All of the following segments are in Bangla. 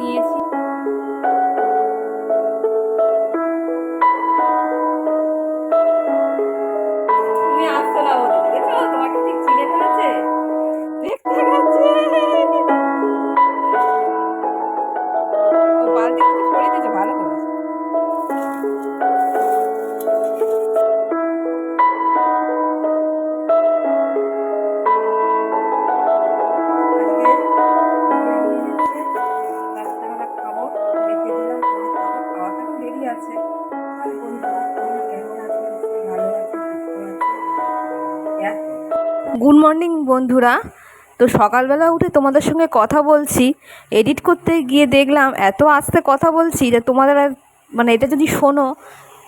নিয়েছি মর্নিং, বন্ধুরা। তো সকালবেলা উঠে তোমাদের সঙ্গে কথা বলছি। এডিট করতে গিয়ে দেখলাম, এত আস্তে কথা বলছি যে তোমাদের মানে এটা যদি শোনো,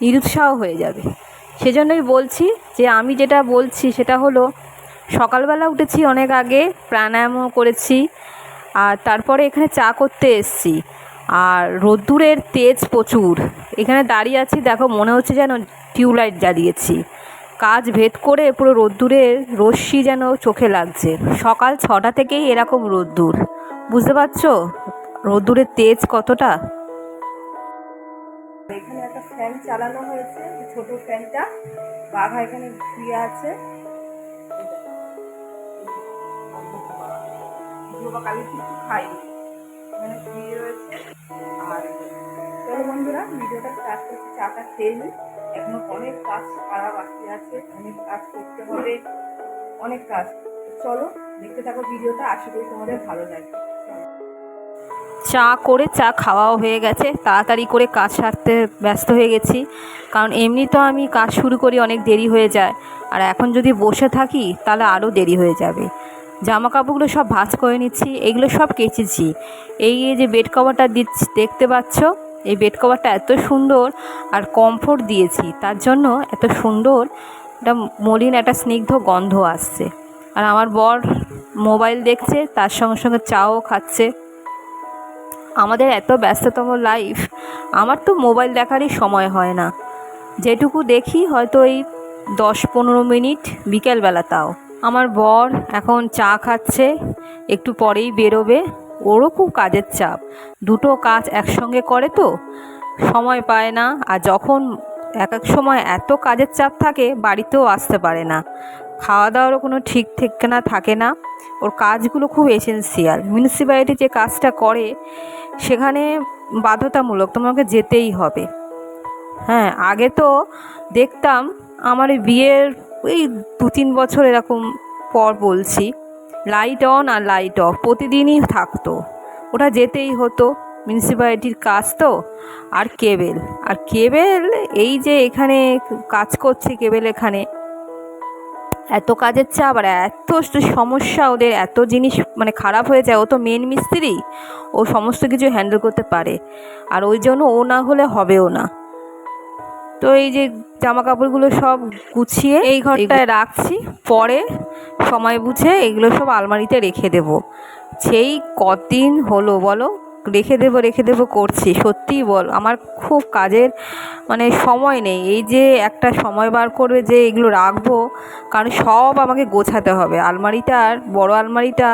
নিরুৎসাহ হয়ে যাবে। সেজন্যই বলছি যে আমি যেটা বলছি সেটা হলো, সকালবেলা উঠেছি অনেক আগে, প্রাণায়ামও করেছি, আর তারপরে এখানে চা করতে এসছি। আর রোদ্দুরের তেজ প্রচুর। এখানে দাঁড়িয়ে আছি, দেখো, মনে হচ্ছে যেন টিউবলাইট জ্বালিয়েছি। কাজ ভেদ করে পুরো রোদ্দুরের রশ্মি যেন চোখে লাগছে। সকাল ছটা থেকেই এরকম রোদ্দুর। বুঝতে পারছ? রোদ্দুরের তেজ কতটা? এখানে একটা ফ্যান চালানো হয়েছে ছোট ফ্যানটা বাঘা এখানে আছে। রয়েছে। আর বন্ধুরা ভিডিওটা স্টার্ট করছি চাটা খেয়ে এখনও অনেক কাজ করা বাকি আছে, অনেক কাজ করতে হবে, অনেক কাজ। চলো, দেখতে থাকো ভিডিওটা, আশা করি তোমাদের ভালো লাগবে। চা করে চা খাওয়াও হয়ে গেছে, তাড়াতাড়ি করে কাজ সারতে ব্যস্ত হয়ে গেছি। কারণ এমনি তো আমি কাজ শুরু করি অনেক দেরি হয়ে যায়, আর এখন যদি বসে থাকি তাহলে আরও দেরি হয়ে যাবে। জামা কাপড়গুলো সব ভাঁজ করে নিচ্ছি, এগুলো সব কেচেছি। এই যে বেড কভারটা দিচ্ছি, দেখতে পাচ্ছ? এই বেড কভারটা এত সুন্দর আর কমফোর্ট দিয়েছি। তার জন্য এত সুন্দর একটা মলিন একটা স্নিগ্ধ গন্ধ আসছে। আর আমার বর মোবাইল দেখছে, তার সঙ্গে সঙ্গে চাও খাচ্ছে। আমাদের এত ব্যস্ততম লাইফ আমার তো মোবাইল দেখারই সময় হয় না। যেটুকু দেখি হয়তো এই দশ পনেরো মিনিট বিকেলবেলা তাও। আমার বর এখন চা খাচ্ছে, একটু পরেই বেরোবে। ওরও খুব কাজের চাপ। দুটো কাজ একসঙ্গে করে তো, সময় পায় না। আর যখন এক এক সময় এত কাজের চাপ থাকে, বাড়িতেও আসতে পারে না। খাওয়া দাওয়ারও কোনো ঠিক ঠিকানা থাকে না। ওর কাজগুলো খুব এসেন্সিয়াল মিউনিসিপ্যালিটি যে কাজটা করে, সেখানে বাধ্যতামূলক তোমাকে যেতেই হবে। হ্যাঁ আগে তো দেখতাম, আমার এই বিয়ের ওই দু তিন বছর এরকম পর বলছি লাইট অন আর লাইট অফ প্রতিদিনই থাকতো। ওটা যেতেই হতো। মিউনিসিপ্যালিটির কাজ তো? আর কেবেল আর কেবেল এই যে এখানে কাজ করছে কেবেল এখানে। এত কাজের চাপ আর এত সমস্যা ওদের, এত জিনিস মানে খারাপ হয়ে যায়। ও তো মেন মিস্ত্রি। ও সমস্ত কিছু হ্যান্ডেল করতে পারে। আর ওই জন্য ও না হলে হবেও না। তো এই যে জামা কাপড়গুলো সব গুছিয়ে এই ঘরটায় রাখছি। পরে সময় বুঝে এগুলো সব আলমারিতে রেখে দেব। সেই কদিন হলো বলো রেখে দেবো রেখে দেবো করছি। সত্যিই বল আমার খুব কাজের মানে সময় নেই। এই যে একটা সময় বার করবে যে এগুলো রাখব কারণ সব আমাকে গোছাতে হবে। আলমারিটার বড় আলমারিটা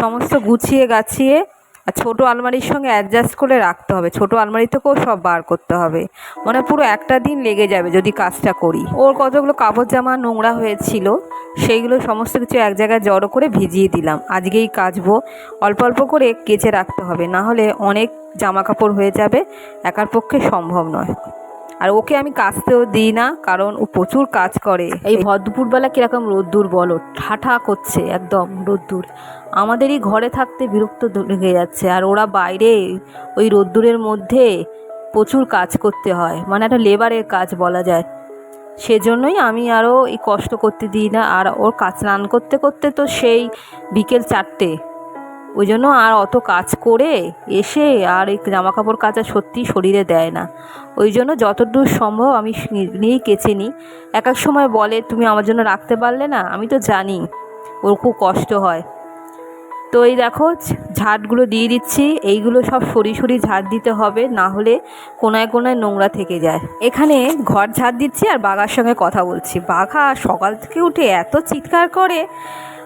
সমস্ত গুছিয়ে গাছিয়ে আর ছোটো আলমারির সঙ্গে অ্যাডজাস্ট করে রাখতে হবে। ছোটো আলমারি থেকেও সব বার করতে হবে। মানে পুরো একটা দিন লেগে যাবে যদি কাজটা করি। ওর কতগুলো কাপড় জামা, নোংরা হয়েছিল, সেইগুলো সমস্ত কিছু এক জায়গায় জড়ো করে ভিজিয়ে দিলাম। আজকেই কাচবো। অল্প অল্প করে কেচে রাখতে হবে। না হলে অনেক জামা কাপড় হয়ে যাবে। একার পক্ষে সম্ভব নয়। আর ওকে আমি কাচতেও দিই না, কারণ ও প্রচুর কাজ করে। এই ভর কীরকম রোদ্দুর বলো, ঠাঠা করছে একদম রোদ্দুর। আমাদেরই ঘরে থাকতে বিরক্ত লেগে যাচ্ছে, আর ওরা বাইরে ওই রোদ্দুরের মধ্যে প্রচুর কাজ করতে হয় মানে একটা লেবারের কাজ বলা যায়। সেজন্যই আমি আরও এই কষ্ট করতে দিই না, আর ওর কাজ স্নান করতে করতে তো সেই বিকেল চারটে ওই জন্য আর অত কাজ করে এসে আর এই জামা কাপড় কাচা সত্যিই শরীরে দেয় না। ওই জন্য যতদূর সম্ভব আমি নিয়েই কেচে নিই। এক এক সময় বলে, তুমি আমার জন্য রাখতে পারলে না? আমি তো জানি, ওর খুব কষ্ট হয়। তো এই দেখো ঝাড়গুলো দিয়ে দিচ্ছি। এইগুলো সব সরি সরি ঝাড় দিতে হবে, না হলে কোনায় কোনায় নোংরা থেকে যায়। এখানে ঘর ঝাড় দিচ্ছি আর বাঘার সঙ্গে কথা বলছি। বাঘা সকাল থেকে উঠে এত চিৎকার করে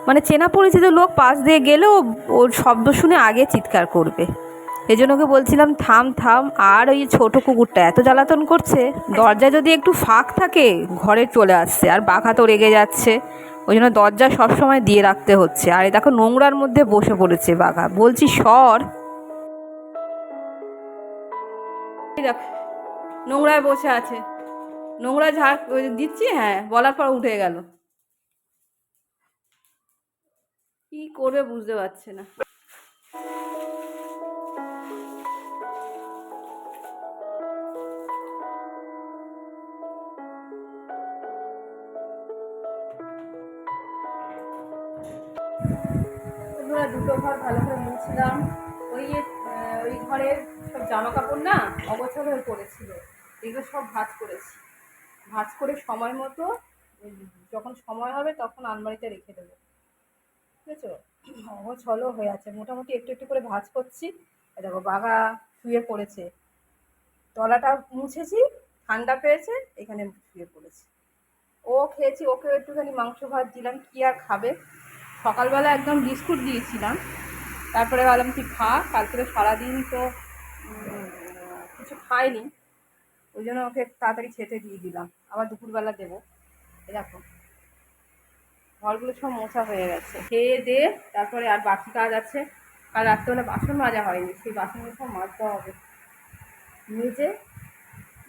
মানে চেনা পরিচিত লোক পাশ দিয়ে গেলেও ওর শব্দ শুনে আগে চিৎকার করবে। এই জন্য ওকে বলছিলাম, থাম থাম, আর ওই ছোট কুকুরটা এত জ্বালাতন করছে। দরজা যদি একটু ফাঁক থাকে, ঘরে চলে আসছে, আর বাঘা তো রেগে যাচ্ছে। ওই জন্য দরজা সবসময় দিয়ে রাখতে হচ্ছে। আর দেখো নোংরার মধ্যে বসে পড়েছে বাঘা। বলছি, সর। নোংরায় বসে আছে। নোংরা ঝাড় দিচ্ছি হ্যাঁ বলার পর উঠে গেল। কি করবে বুঝতে পারছে না। দুটো ঘর ভালো করে মুছলাম। ওই ওই ঘরের সব জামা কাপড় না অগোছল হয়ে পড়েছিল। এগুলো সব ভাঁজ করেছি। ভাঁজ করে সময় মতো, যখন সময় হবে তখন আলমারিতে রেখে দেবো। বুঝেছ? অগোছলও হয়ে আছে। মোটামুটি একটু একটু করে ভাঁজ করছি। দেখো, বাঘা শুয়ে পড়েছে। তলাটা মুছেছি, ঠান্ডা পেয়েছে, এখানে শুয়ে পড়েছে। ও খেয়েছি, ওকে একটুখানি মাংস ভাত দিলাম, কি আর খাবে? সকালবেলা একদম বিস্কুট দিয়েছিলাম। তারপরে ভাবলাম তুই খা, কালকে সারাদিন তো কিছু খাইনি। ওই জন্য ওকে তাড়াতাড়ি খেতে দিয়ে দিলাম। আবার দুপুরবেলা দেবো। এ দেখো। ঘরগুলো সব মোছা হয়ে গেছে। খেয়ে দে তারপরে আর বাকি কাজ আছে। আর রাত্রেবেলা বাসন মাজা হয়নি সেই বাসনগুলো সব মাজতে হবে। মেজে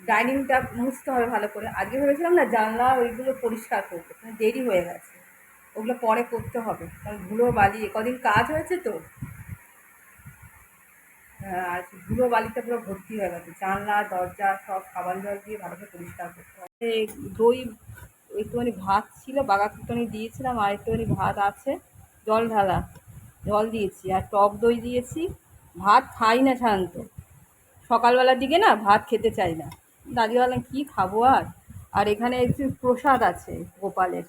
ডাইনিংটা মুছতে হবে ভালো করে। আজকে ভেবেছিলাম না জানলা ওইগুলো পরিষ্কার কিন্তু দেরি হয়ে গেছে। ওগুলো পরে করতে হবে কারণ ধুলো বালি কদিন কাজ হয়েছে তো। হ্যাঁ, আর ধুলো বালিতে পুরো ভর্তি হয়ে গেছে। জানলা দরজা সব খাবার জল দিয়ে ভালো করে পরিষ্কার করতে হবে। দই একটুখানি ভাত ছিল বাগা একটুখানি দিয়েছিলাম, আর একটুখানি ভাত আছে, জল ঢালা, জল দিয়েছি, আর টক দই দিয়েছি, ভাত খাই না সাধারণত সকালবেলার দিকে না ভাত খেতে চাই না। দাদি বললাম, কী খাব আর? আর এখানে একটু প্রসাদ আছে গোপালের।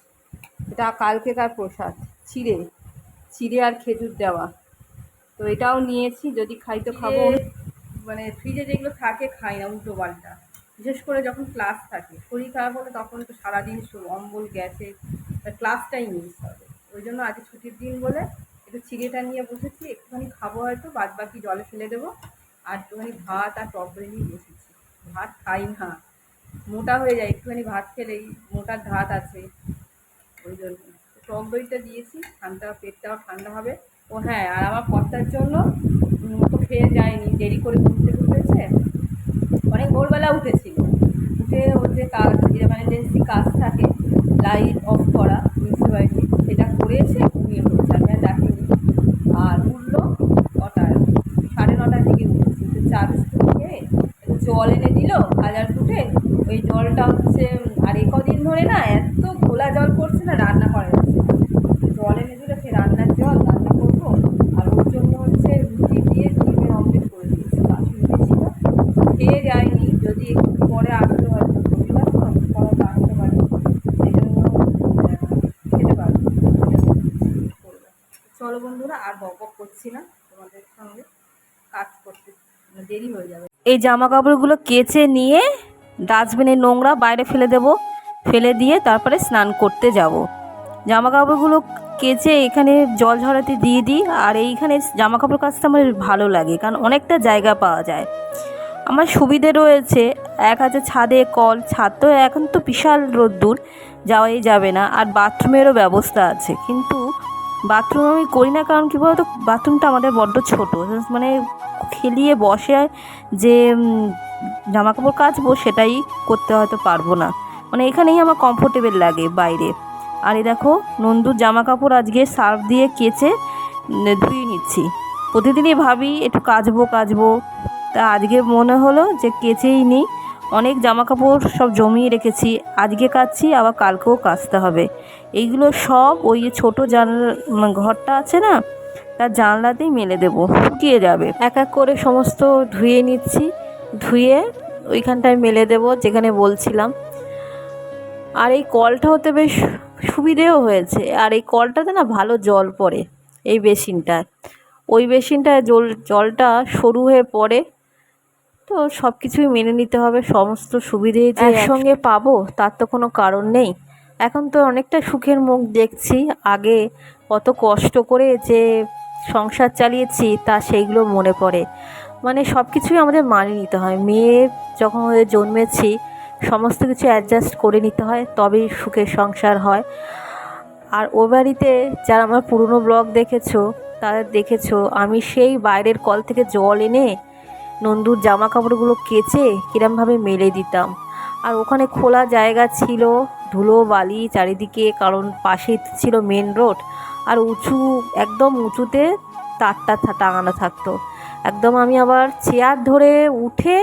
এটা কালকেকার প্রসাদ? চিড়ে। চিড়ে আর খেজুর দেওয়া। তো এটাও নিয়েছি, যদি খাই তো খাব। মানে ফ্রিজে যেগুলো থাকে, খাই না, উল্টো পাল্টা। বিশেষ করে যখন ক্লাস থাকে, শরীর খারাপ হলে তখন তো সারাদিন অম্বল, গ্যাসে ক্লাসটাই মিস হবে। ওই জন্য আজকে ছুটির দিন বলে একটু চিড়েটা নিয়ে বসেছি, একটুখানি খাব হয়তো বাদ বাকি জলে ফেলে দেবো, আর একটুখানি ভাত আর টক নিয়ে বসেছি। ভাত খাই না, মোটা হয়ে যায়, একটুখানি ভাত খেলেই মোটার ধাত আছে। ওই জন্য টক দইটা দিয়েছি, ঠান্ডা, পেটটাও ঠান্ডা হবে। ও হ্যাঁ আর আমার কর্তার জন্য তো খেয়ে যায়নি, দেরি করে ঘুরতে উঠেছে অনেক ভোরবেলা উঠেছিল। উঠে ওর যে কাজ এমার্জেন্সি কাজ থাকে লাইট অফ করা মিউনিসিপ্যালিটি সেটা করেছে ঘুমিয়ে পড়েছে, আমি আর ডাকিনি আর উঠল কটায় সাড়ে নটার দিকে উঠেছি। তো চা বিস্কুট খেয়ে জল এনে দিল হাজার ফুটে ওই জলটা হচ্ছে আর এ কদিন ধরে না এত ঘোলা জল পড়ছে না, রান্না করা। জল এনে দিল সে রান্নার জল রান্না করব আর ওর জন্য হচ্ছে রুটি দিয়ে ডিমের অমলেট করে দিয়েছি বাসি রুটি ছিল খেয়ে যায়নি যদি একটু পরে আসতে হয়তো শনিবার তো পরে তো আসতে পারে সেই জন্য আহ, খেতে পারব করব। চলো বন্ধুরা আর বক বক করছি না তোমাদের সঙ্গে কাজ করতে মানে দেরি হয়ে যাবে এই জামা কাপড়গুলো কেচে নিয়ে ডাস্টবিনে নোংরা বাইরে ফেলে দেব। ফেলে দিয়ে তারপরে স্নান করতে যাব। জামা কাপড়গুলো কেচে এখানে জল ঝরাতে দিয়ে দিই। আর এইখানে জামা কাপড় কাচতে আমার ভালো লাগে, কারণ অনেকটা জায়গা পাওয়া যায়। আমার সুবিধে রয়েছে, এক আছে ছাদে কল, ছাদ তো এখন তো বিশাল রোদ্দুর, যাওয়াই যাবে না। আর বাথরুমেরও ব্যবস্থা আছে। কিন্তু বাথরুম আমি করি না, কারণ কী বলতো? বাথরুমটা আমাদের বড্ড ছোট। মানে খেলিয়ে বসে যে জামা কাপড় কাচবো সেটাই করতে হয়তো পারব না। মানে এখানেই আমার কমফোর্টেবল লাগে বাইরে। আর এই দেখো, নন্দুর জামা কাপড় আজকে সার্ফ দিয়ে কেচে ধুয়ে নিচ্ছি। প্রতিদিনই ভাবি, একটু কাচবো কাচবো। তা আজকে মনে হলো যে কেচেই নিই অনেক জামা কাপড় সব জমিয়ে রেখেছি, আজকে কাচ্ছি আবার কালকেও কাচতে হবে। এইগুলো সব ওই ছোটো জানলা ঘরটা আছে না, তার জানলাতেই মেলে দেবো, শুকিয়ে যাবে। এক এক করে সমস্ত ধুয়ে নিচ্ছি, ধুয়ে ওইখানটায় মেলে দেবো, যেখানে বলছিলাম। আর এই কলটা হতে বেশ সুবিধেও হয়েছে, আর এই কলটাতে না ভালো জল পড়ে, এই বেসিনটায়। ওই বেসিনটায় জল, জলটা সরু হয়ে পড়ে তো সব কিছুই মেনে নিতে হবে সমস্ত সুবিধে যে একসঙ্গে পাবো তার তো কোনো কারণ নেই। এখন তো অনেকটা সুখের মুখ দেখছি আগে কত কষ্ট করে যে সংসার চালিয়েছি তা সেইগুলো মনে পড়ে। মানে সব কিছুই আমাদের মানিয়ে নিতে হয়। মেয়ে যখন ওদের জন্মেছি সমস্ত কিছু অ্যাডজাস্ট করে নিতে হয় তবেই সুখের সংসার হয়। আর ও বাড়িতে যারা আমার পুরনো ব্লগ দেখেছ তারা দেখেছ আমি সেই বাইরের কল থেকে জল এনে নন্দুর জামা কাপড়গুলো কেচে কিরমভাবে মেলে দিতাম। আর ওখানে খোলা জায়গা ছিল, ধুলো, বালি, চারিদিকে কারণ পাশে ছিল মেন রোড আর উঁচু, একদম উঁচুতে তারটা টাঙানো থাকতো। একদম আমি আবার চেয়ার ধরে উঠে,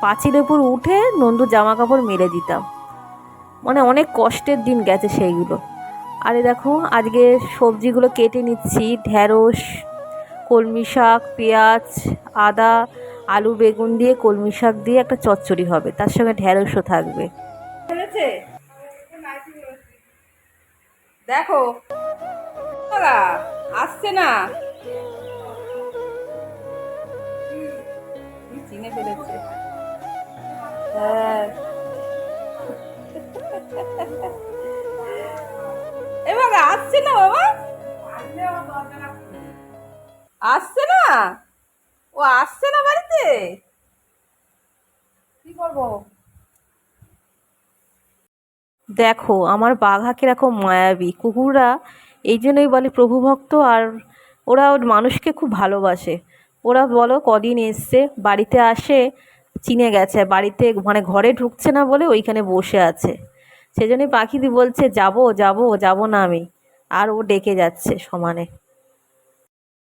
পাঁচিলের উপর উঠে নন্দুর জামা কাপড় মেলে দিতাম। মানে অনেক কষ্টের দিন গেছে সেইগুলো। আরে দেখো, আজকে সবজিগুলো কেটে নিচ্ছি ঢ্যাঁড়স কলমি শাক, পেঁয়াজ, আদা আলু, বেগুন দিয়ে, কলমি শাক দিয়ে একটা চচ্চড়ি হবে। তার সঙ্গে ঢ্যাঁড়সও থাকবে। দেখো। আসছে না। হ্যাঁ। এ বাবা, আসছে না বাবা? আসছে না? ও আসছে না বাড়িতে? কি করব? দেখো আমার বাঘা কীরকম মায়াবী। কুকুররা এই জন্যই বলে প্রভুভক্ত আর ওরা ওর মানুষকে খুব ভালোবাসে। ওরা বলো কদিন এসছে বাড়িতে আসে চিনে গেছে বাড়িতে মানে ঘরে ঢুকছে না বলে ওইখানে বসে আছে। সেজন্যই পাখিদি বলছে যাব যাব যাব না আমি। আর ও ডেকে যাচ্ছে সমানে।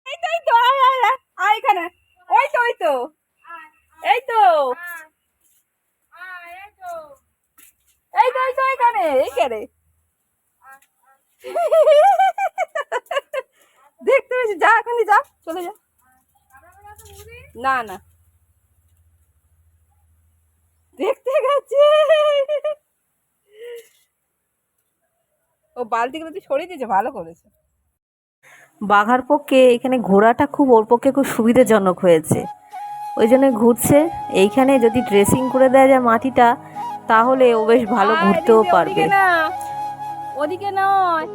এই তো আয় আয় আয় আয় এখানে। তো ওই তো এই তো এই তো এই তো এখানে, এইখানে। দেখতে পেয়েছি যা, এখানে যা, চলে যা। না না। দেখতে গেছি। ও বালতিগুলো তুই সরিয়ে দিয়েছে, ভালো করেছে। বাঘার পক্ষে এখানে ঘোরাটা খুব ওর পক্ষে খুব সুবিধাজনক হয়েছে। ওই জন্য ঘুরছে। এইখানে যদি ড্রেসিং করে দেওয়া যায় মাটিটা তাহলে ও বেশ ভালো ঘুরতেও পারবে। ওদিকে নয়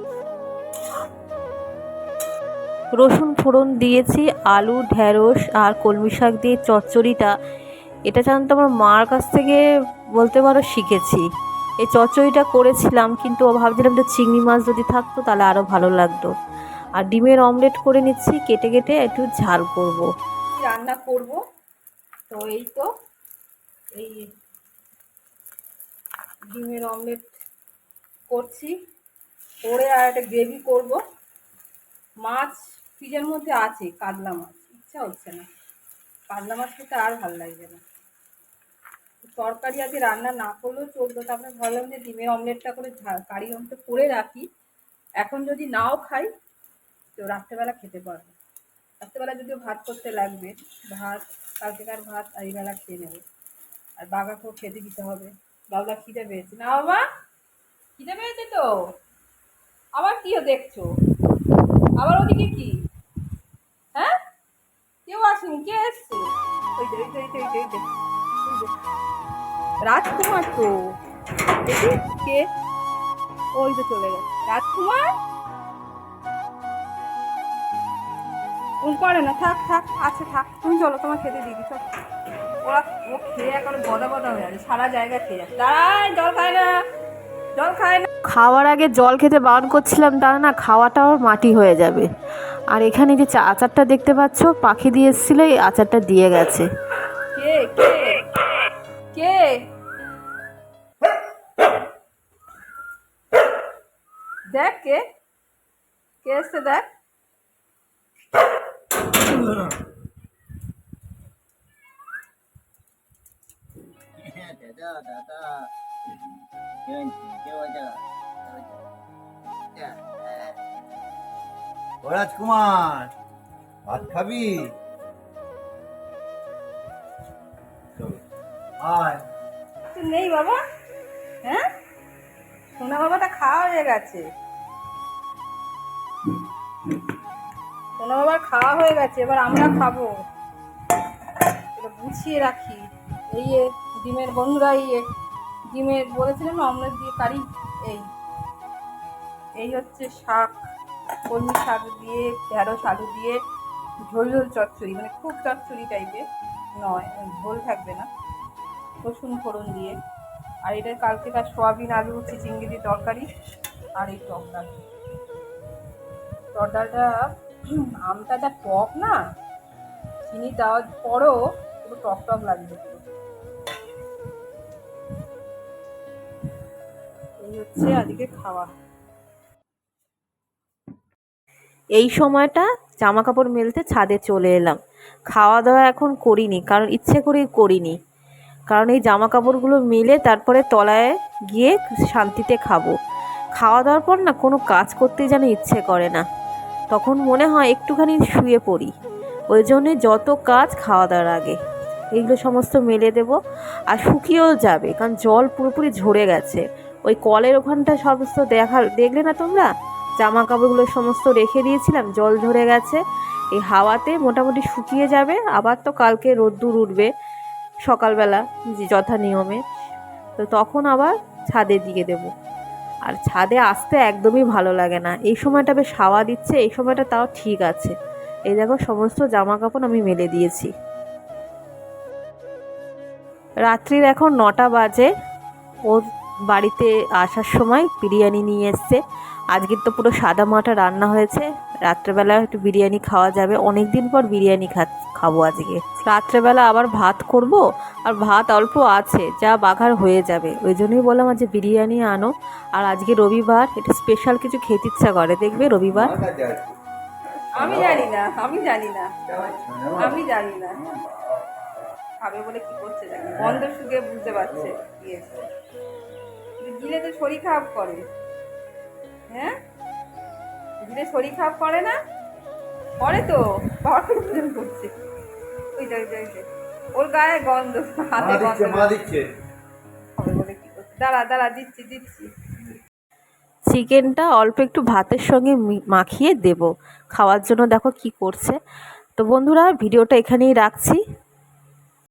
রসুন ফোড়ন দিয়েছি আলু ঢ্যাঁড়স আর কলমি শাক দিয়ে চচ্চড়িটা। এটা জানতো আমার মার কাছ থেকে বলতে পারো শিখেছি। এই চচ্চড়িটা করেছিলাম কিন্তু ভাবছিলাম যে চিংড়ি মাছ যদি থাকতো তাহলে আরও ভালো লাগতো। আর ডিমের অমলেট করে নিচ্ছি, কেটে কেটে একটু ঝাল করব। রান্না করব? তো এই তো, এই ডিমের অমলেট করছি। করে আর একটা গ্রেভি করব। মাছ ফ্রিজের মধ্যে আছে, কাতলা মাছ, ইচ্ছা হচ্ছে না। কাতলা মাছ খেতে আর ভালো লাগবে না। তরকারি আজকে রান্না না করলেও চলতো তারপরে ভাবলাম যে ডিমের অমলেটটা করে কারি অমলেট করে রাখি। এখন যদি নাও খাই তো রাত্রেবেলা খেতে পারব রাত্রেবেলা যদিও ভাত করতে লাগবে ভাত কালকেকার ভাত আর এই বেলা খেয়ে নেব। আর বাগাকেও খেতে দিতে হবে। বাবলা খিদে পেয়েছে। না বাবা খিদে পেয়েছে তো? আবার কিও দেখছ? আবার ওদিকে কি? হ্যাঁ? কেউ আসুন কে এসছে? ওই যে, ওই যে, ওই যে। রাজকুমার তো। কে? ওই তো চলে গেছে। রাজকুমার? করে না থাক থাক আছে থাক। তুমি চলো তোমার খেতে দিদি চল। ওরা ও খেয়ে এখন গদা গদা হয়ে আছে সারা জায়গা খেয়ে যাচ্ছে। দাঁড়ায় জল খায় না জল খায় না। খাওয়ার আগে জল খেতে বারণ করছিলাম তা না খাওয়াটাও মাটি হয়ে যাবে। আর এখানে যে আচারটা দেখতে পাচ্ছ পাখি দিয়ে এসেছিল এই আচারটা দিয়ে গেছে। কে কে? কে? দেখ কে। কে এসছে দেখ। দাদা দাদা ও রাজকুমার ভাত খাবি? নেই বাবা। হ্যাঁ? সোনা বাবাটা খাওয়া হয়ে গেছে। সোনা আবার খাওয়া হয়ে গেছে, এবার আমরা খাব। এটা গুছিয়ে রাখি। এই ডিমের বন্ধুরা, এই ডিমের বলেছিলাম না, অমলেট দিয়ে কারি, এই। এই হচ্ছে শাক, কলমি শাক দিয়ে, ঢেঁড়স আলু দিয়ে, ঝোল ঝোল চচ্চড়ি মানে খুব চচ্চড়ি টাইপের নয়, ঝোল থাকবে না। রসুন ফোড়ন দিয়ে। আর এটা কালকে তার সোয়াবিন, আলু হচ্ছে দিয়ে তরকারি আর এই টক ডাল। টক ডালটা আমটা যা টক না, চিনি দেওয়ার পরও পুরো টক টক লাগবে। এই হচ্ছে আজকে খাওয়া। এই সময়টা জামা কাপড় মেলতে ছাদে চলে এলাম। খাওয়া দাওয়া এখন করিনি, কারণ ইচ্ছে করেই করিনি। কারণ এই জামা কাপড়গুলো মেলে তারপরে তলায় গিয়ে শান্তিতে খাব। খাওয়া দাওয়ার পর না কোনো কাজ করতে যেন ইচ্ছে করে না। তখন মনে হয় একটুখানি শুয়ে পড়ি। ওই জন্যে যত কাজ খাওয়া দাওয়ার আগে। এগুলো সমস্ত মেলে দেব আর শুকিয়েও যাবে, কারণ জল পুরোপুরি ঝরে গেছে। ওই কলের ওখানটা সমস্ত দেখা, দেখলে না তোমরা? জামা কাপড়গুলো সমস্ত রেখে দিয়েছিলাম, জল ঝরে গেছে। এই হাওয়াতে মোটামুটি শুকিয়ে যাবে, আবার তো কালকে রোদ্দুর উঠবে সকালবেলা যথা নিয়মে তো তখন আবার ছাদে দিয়ে দেব। আর ছাদে আসতে একদমই ভালো লাগে না। এই সময়টা বেশ হাওয়া দিচ্ছে, এই সময়টা তাও ঠিক আছে। এই দেখো, সমস্ত জামা কাপড় আমি মেলে দিয়েছি। রাত্রির এখন নটা বাজে। ওর বাড়িতে আসার সময় বিরিয়ানি নিয়ে এসছে। আজকের তো পুরো সাদা মাটা রান্না হয়েছে। রাত্রেবেলা একটু বিরিয়ানি খাওয়া যাবে। অনেক দিন পর বিরিয়ানি খা খাব আজকে। রাত্রেবেলা আবার ভাত করব, আর ভাত অল্প আছে, যা বাঘার হয়ে যাবে। ওই জন্যই বললাম আজ বিরিয়ানি আনো। আর আজকে রবিবার, এটা স্পেশাল কিছু খেতে ইচ্ছা করে। দেখবে রবিবার। আমি জানি না, আমি জানি না। আমি জানি না। খাবে বলে কি করছে জানি। গন্ধ শুকে বুঝতে পারছে। দিয়েছে গিলে তো শরীর খারাপ করে। হ্যাঁ? গিলে শরীর খারাপ করে না? করে তো। বাবার করছে। ওই যে, ওই যে, ওই যে। ওর গায়ে গন্ধ হাতে গন্ধ দিচ্ছে। হবে বলে কি করছে? দাঁড়া দাঁড়া দিচ্ছি দিচ্ছি। চিকেনটা অল্প একটু ভাতের সঙ্গে মি- মাখিয়ে দেব। খাওয়ার জন্য দেখো কি করছে। তো বন্ধুরা ভিডিওটা এখানেই রাখছি।